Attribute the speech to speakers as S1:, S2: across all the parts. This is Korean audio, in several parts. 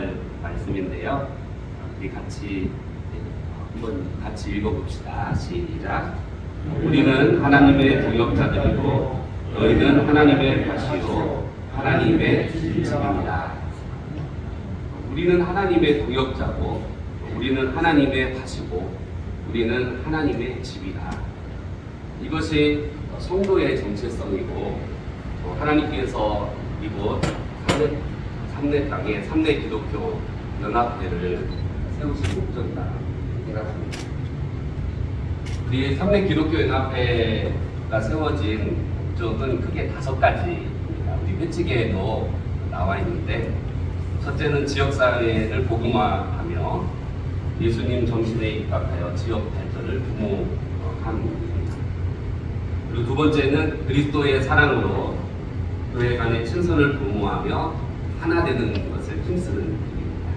S1: 나눌 말씀인데요. 우리 같이 한번 같이 읽어봅시다. 시작. 우리는 하나님의 동역자들이고 너희는 하나님의 밭이요 하나님의 집입니다. 우리는 하나님의 동역자고 우리는 하나님의 밭이고 우리는 하나님의 집이다. 이것이 성도의 정체성이고 또 하나님께서 이곳 삼내, 삼내 땅에 삼내 기독교 연합회를 세우신 목적이다 생각합니다. 우리 삼내 기독교 연합회가 세워진 목적은 크게 다섯 가지입니다. 우리 회칙에도 나와 있는데 첫째는 지역사회를 복음화하며 예수님 정신에 입각하여 지역 발전을 부모하는 일입니다. 그리고 두 번째는 그리스도의 사랑으로 교회 간의 친선을 도모하며 하나 되는 것을 힘쓰는 일입니다.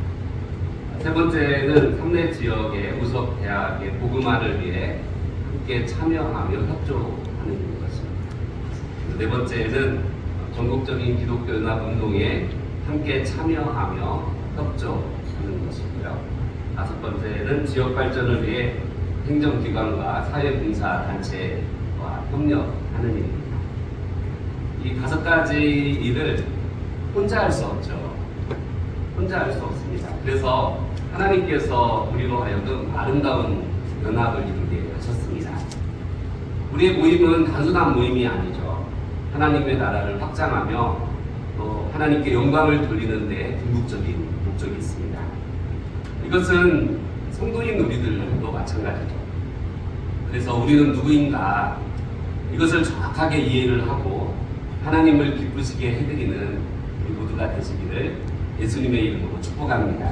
S1: 세 번째는 삼내 지역의 우석 대학의 복음화를 위해 함께 참여하며 협조하는 것입니다. 네 번째는 전국적인 기독교 연합 운동에 함께 참여하며 협조하는 것이고요. 다섯 번째는 지역 발전을 위해 행정기관과 사회봉사 단체와 협력하는 일입니다. 이 다섯 가지 일을 혼자 할 수 없죠. 혼자 할 수 없습니다. 그래서 하나님께서 우리로 하여금 아름다운 연합을 이루게 하셨습니다. 우리의 모임은 단순한 모임이 아니죠. 하나님의 나라를 확장하며 또 하나님께 영광을 돌리는데 궁극적인 목적이 있습니다. 이것은 성도인 우리들도 마찬가지죠. 그래서 우리는 누구인가 이것을 정확하게 이해를 하고 하나님을 기쁘시게 해드리는 모두가 되시기를 예수님의 이름으로 축복합니다.